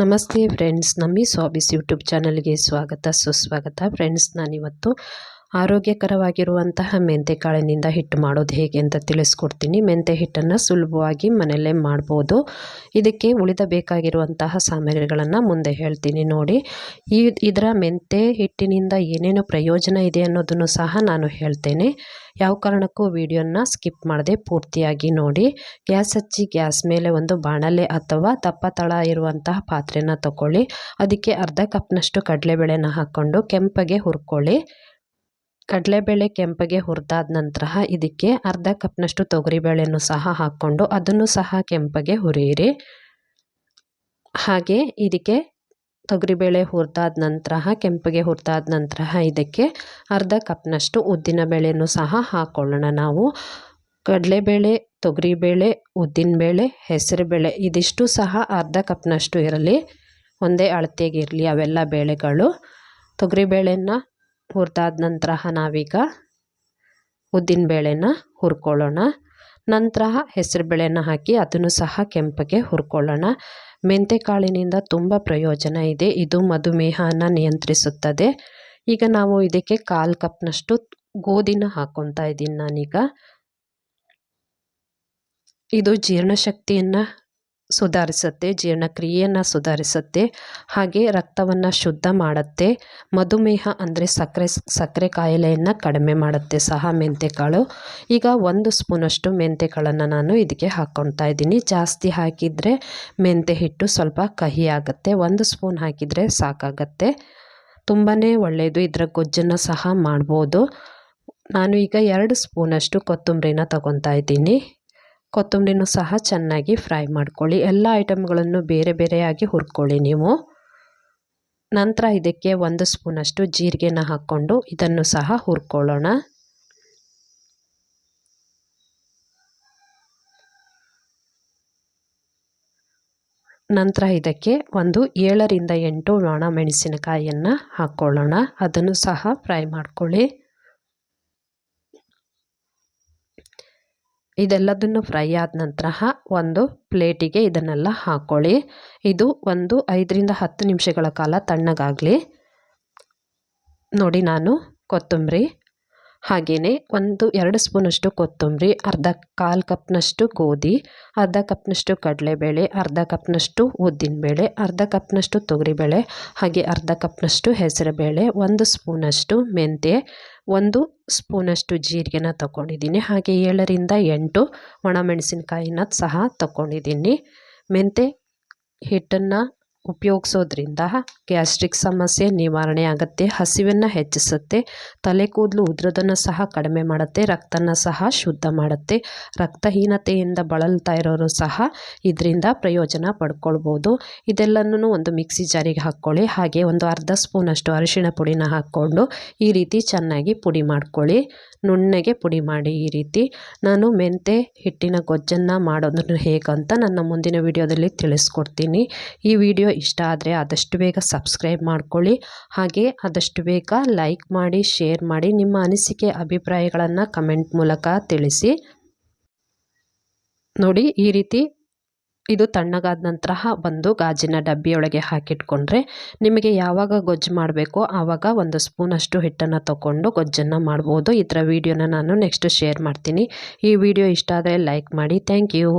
ನಮಸ್ತೆ ಫ್ರೆಂಡ್ಸ್ ನಮ್ಮಿ ಸ್ವಾಬಿಸ್ ಯೂಟ್ಯೂಬ್ ಚಾನಲ್ಗೆ ಸ್ವಾಗತ ಸುಸ್ವಾಗತ. ಫ್ರೆಂಡ್ಸ್ ನಾನಿವತ್ತು ಆರೋಗ್ಯಕರವಾಗಿರುವಂತಹ ಮೆಂತೆ ಕಾಳಿನಿಂದ ಹಿಟ್ಟು ಮಾಡೋದು ಹೇಗೆ ಅಂತ ತಿಳಿಸ್ಕೊಡ್ತೀನಿ. ಮೆಂತೆ ಹಿಟ್ಟನ್ನು ಸುಲಭವಾಗಿ ಮನೆಯಲ್ಲೇ ಮಾಡ್ಬೋದು. ಇದಕ್ಕೆ ಉಳಿದ ಬೇಕಾಗಿರುವಂತಹ ಸಾಮಗ್ರಿಗಳನ್ನು ಮುಂದೆ ಹೇಳ್ತೀನಿ ನೋಡಿ. ಈ ಇದರ ಮೆಂತೆ ಹಿಟ್ಟಿನಿಂದ ಏನೇನು ಪ್ರಯೋಜನ ಇದೆ ಅನ್ನೋದನ್ನು ಸಹ ನಾನು ಹೇಳ್ತೇನೆ. ಯಾವ ಕಾರಣಕ್ಕೂ ವಿಡಿಯೋನ ಸ್ಕಿಪ್ ಮಾಡದೆ ಪೂರ್ತಿಯಾಗಿ ನೋಡಿ. ಗ್ಯಾಸ್ ಹಚ್ಚಿ ಗ್ಯಾಸ್ ಮೇಲೆ ಒಂದು ಬಾಣಲೆ ಅಥವಾ ದಪ್ಪ ತಳ ಇರುವಂತಹ ಪಾತ್ರೆನ ತಗೊಳ್ಳಿ ಅದಕ್ಕೆ ಅರ್ಧ ಕಪ್ನಷ್ಟು ಕಡಲೆಬೇಳೆನ ಹಾಕ್ಕೊಂಡು ಕೆಂಪಗೆ ಹುರ್ಕೊಳ್ಳಿ. ಕಡಲೆಬೇಳೆ ಕೆಂಪಗೆ ಹುರಿದಾದ ನಂತರ ಇದಕ್ಕೆ ಅರ್ಧ ಕಪ್ನಷ್ಟು ತೊಗರಿಬೇಳೆಯನ್ನು ಸಹ ಹಾಕ್ಕೊಂಡು ಅದನ್ನು ಸಹ ಕೆಂಪಗೆ ಹುರಿಯಿರಿ. ಹಾಗೆ ಇದಕ್ಕೆ ತೊಗರಿಬೇಳೆ ಹುರಿದಾದ ನಂತರ ಕೆಂಪಗೆ ಹುರಿದಾದ ನಂತರ ಇದಕ್ಕೆ ಅರ್ಧ ಕಪ್ನಷ್ಟು ಉದ್ದಿನ ಬೇಳೆಯನ್ನು ಸಹ ಹಾಕ್ಕೊಳ್ಳೋಣ ನಾವು. ಕಡಲೆಬೇಳೆ, ತೊಗರಿಬೇಳೆ ಉದ್ದಿನಬೇಳೆ ಹೆಸರುಬೇಳೆ ಇದಿಷ್ಟು ಸಹ ಅರ್ಧ ಕಪ್ನಷ್ಟು ಇರಲಿ. ಒಂದೇ ಅಳತೆಗಿರಲಿ ಅವೆಲ್ಲ ಬೇಳೆಗಳು. ತೊಗರಿಬೇಳೆನ ಹುರಿದಾದ ನಂತರ ನಾವೀಗ ಉದ್ದಿನಬೇಳೆನ ಹುರ್ಕೊಳ್ಳೋಣ. ನಂತರ ಹೆಸರುಬೇಳೆನ ಹಾಕಿ ಅದನ್ನು ಸಹ ಕೆಂಪಗೆ ಹುರ್ಕೊಳ್ಳೋಣ. ಮೆಂತೆಕಾಳಿನಿಂದ ತುಂಬ ಪ್ರಯೋಜನ ಇದೆ. ಇದು ಮಧುಮೇಹನ ನಿಯಂತ್ರಿಸುತ್ತದೆ. ಈಗ ನಾವು ಇದಕ್ಕೆ ಕಾಲು ಕಪ್ನಷ್ಟು ಗೋಧಿನ ಹಾಕ್ಕೊತಾ ಇದ್ದೀನಿ ನಾನೀಗ. ಇದು ಜೀರ್ಣಶಕ್ತಿಯನ್ನು ಸುಧಾರಿಸುತ್ತೆ, ಜೀರ್ಣಕ್ರಿಯೆಯನ್ನು ಸುಧಾರಿಸುತ್ತೆ, ಹಾಗೆ ರಕ್ತವನ್ನು ಶುದ್ಧ ಮಾಡುತ್ತೆ, ಮಧುಮೇಹ ಅಂದರೆ ಸಕ್ಕರೆ ಸಕ್ಕರೆ ಕಾಯಿಲೆಯನ್ನು ಕಡಿಮೆ ಮಾಡುತ್ತೆ, ಸಹ ಮೆಂತೆಕಾಳು. ಈಗ ಒಂದು ಸ್ಪೂನಷ್ಟು ಮೆಂತೆಕಾಳನ್ನು ನಾನು ಇದಕ್ಕೆ ಹಾಕ್ಕೊತಾ ಇದ್ದೀನಿ. ಜಾಸ್ತಿ ಹಾಕಿದರೆ ಮೆಂತೆ ಹಿಟ್ಟು ಸ್ವಲ್ಪ ಕಹಿ ಆಗುತ್ತೆ. ಒಂದು ಸ್ಪೂನ್ ಹಾಕಿದರೆ ಸಾಕಾಗತ್ತೆ. ತುಂಬಾ ಒಳ್ಳೆಯದು ಇದರ ಗೊಜ್ಜನ್ನು ಸಹ ಮಾಡ್ಬೋದು. ನಾನು ಈಗ ಎರಡು ಸ್ಪೂನಷ್ಟು ಕೊತ್ತಂಬರಿನ ತಗೊತಾ ಇದ್ದೀನಿ. ಕೊತ್ತಂಬರಿನೂ ಸಹ ಚೆನ್ನಾಗಿ ಫ್ರೈ ಮಾಡ್ಕೊಳ್ಳಿ. ಎಲ್ಲ ಐಟಮ್ಗಳನ್ನು ಬೇರೆ ಬೇರೆಯಾಗಿ ಹುರ್ಕೊಳ್ಳಿ ನೀವು. ನಂತರ ಇದಕ್ಕೆ ಒಂದು ಸ್ಪೂನಷ್ಟು ಜೀರಿಗೆನ ಹಾಕ್ಕೊಂಡು ಇದನ್ನು ಸಹ ಹುರ್ಕೊಳ್ಳೋಣ. ನಂತರ ಇದಕ್ಕೆ ಒಂದು ಏಳರಿಂದ ಎಂಟು ಒಣ ಮೆಣಸಿನಕಾಯಿಯನ್ನು ಹಾಕ್ಕೊಳ್ಳೋಣ. ಅದನ್ನು ಸಹ ಫ್ರೈ ಮಾಡ್ಕೊಳ್ಳಿ. ಇದೆಲ್ಲದನ್ನು ಫ್ರೈ ಆದ ನಂತರ ಒಂದು ಪ್ಲೇಟಿಗೆ ಇದನ್ನೆಲ್ಲ ಹಾಕ್ಕೊಳ್ಳಿ ಇದು ಒಂದು ಐದರಿಂದ ಹತ್ತು ನಿಮಿಷಗಳ ಕಾಲ ತಣ್ಣಗಾಗಲಿ. ನೋಡಿ ನಾನು ಕೊತ್ತಂಬರಿ ಹಾಗೆಯೇ ಒಂದು ಎರಡು ಸ್ಪೂನಷ್ಟು ಕೊತ್ತಂಬರಿ, ಅರ್ಧ ಕಾಲು ಕಪ್ನಷ್ಟು ಗೋಧಿ, ಅರ್ಧ ಕಪ್ನಷ್ಟು ಕಡಲೆಬೇಳೆ, ಅರ್ಧ ಕಪ್ನಷ್ಟು ಉದ್ದಿನಬೇಳೆ, ಅರ್ಧ ಕಪ್ನಷ್ಟು ತೊಗರಿಬೇಳೆ, ಹಾಗೆ ಅರ್ಧ ಕಪ್ನಷ್ಟು ಹೆಸರುಬೇಳೆ, ಒಂದು ಸ್ಪೂನಷ್ಟು ಮೆಂತ್ಯ, ಒಂದು ಸ್ಪೂನಷ್ಟು ಜೀರಿಗೆನ ತಗೊಂಡಿದ್ದೀನಿ ಹಾಗೆ ಏಳರಿಂದ ಎಂಟು ಒಣಮೆಣಸಿನ್ಕಾಯಿನ ಸಹ ತಗೊಂಡಿದ್ದೀನಿ ಮೆಂತೆ ಹಿಟ್ಟನ್ನು ಉಪಯೋಗಿಸೋದ್ರಿಂದ ಗ್ಯಾಸ್ಟ್ರಿಕ್ ಸಮಸ್ಯೆ ನಿವಾರಣೆ ಆಗುತ್ತೆ, ಹಸಿವನ್ನು ಹೆಚ್ಚಿಸುತ್ತೆ ತಲೆ ಕೂದಲು ಉದುರೋದನ್ನು ಸಹ ಕಡಿಮೆ ಮಾಡುತ್ತೆ ರಕ್ತನ ಸಹ ಶುದ್ಧ ಮಾಡುತ್ತೆ, ರಕ್ತಹೀನತೆಯಿಂದ ಬಳಲ್ತಾ ಇರೋರು ಸಹ ಇದರಿಂದ ಪ್ರಯೋಜನ ಪಡ್ಕೊಳ್ಬೋದು. ಇದೆಲ್ಲನೂ ಒಂದು ಮಿಕ್ಸಿ ಜಾರಿಗೆ ಹಾಕ್ಕೊಳ್ಳಿ, ಹಾಗೆ ಒಂದು ಅರ್ಧ ಸ್ಪೂನಷ್ಟು ಅರಿಶಿಣ ಪುಡಿನ ಹಾಕ್ಕೊಂಡು ಈ ರೀತಿ ಚೆನ್ನಾಗಿ ಪುಡಿ ಮಾಡ್ಕೊಳ್ಳಿ. ನುಣ್ಣಗೆ ಪುಡಿ ಮಾಡಿ ಈ ರೀತಿ. ನಾನು ಮೆಂತೆ, ಹಿಟ್ಟಿನ ಗೊಜ್ಜನ್ನು ಮಾಡೋದನ್ನು ಹೇಗಂತ ನನ್ನ ಮುಂದಿನ ವಿಡಿಯೋದಲ್ಲಿ ತಿಳಿಸ್ಕೊಡ್ತೀನಿ. ಈ ವಿಡಿಯೋ ಇಷ್ಟ ಆದರೆ ಆದಷ್ಟು ಬೇಗ ಸಬ್ಸ್ಕ್ರೈಬ್ ಮಾಡ್ಕೊಳ್ಳಿ. ಹಾಗೆ ಆದಷ್ಟು ಬೇಗ ಲೈಕ್ ಮಾಡಿ ಶೇರ್ ಮಾಡಿ, ನಿಮ್ಮ ಅನಿಸಿಕೆ, ಅಭಿಪ್ರಾಯಗಳನ್ನು ಕಮೆಂಟ್ ಮೂಲಕ ತಿಳಿಸಿ. ನೋಡಿ, ಈ ರೀತಿ ಇದು ತಣ್ಣಗಾದ ನಂತರ ಬಂದು ಗಾಜಿನ ಡಬ್ಬಿಯೊಳಗೆ ಹಾಕಿಟ್ಕೊಂಡ್ರೆ ನಿಮಗೆ ಯಾವಾಗ ಗೊಜ್ಜು ಮಾಡಬೇಕೋ ಆವಾಗ ಒಂದು ಸ್ಪೂನಷ್ಟು ಹಿಟ್ಟನ್ನು ತಗೊಂಡು ಗೊಜ್ಜನ್ನು ಮಾಡ್ಬೋದು. ಇದರ ವೀಡಿಯೋನ ನಾನು ನೆಕ್ಸ್ಟ್ ಶೇರ್ ಮಾಡ್ತೀನಿ. ಈ ವಿಡಿಯೋ ಇಷ್ಟ ಆದರೆ ಲೈಕ್ ಮಾಡಿ. Thank you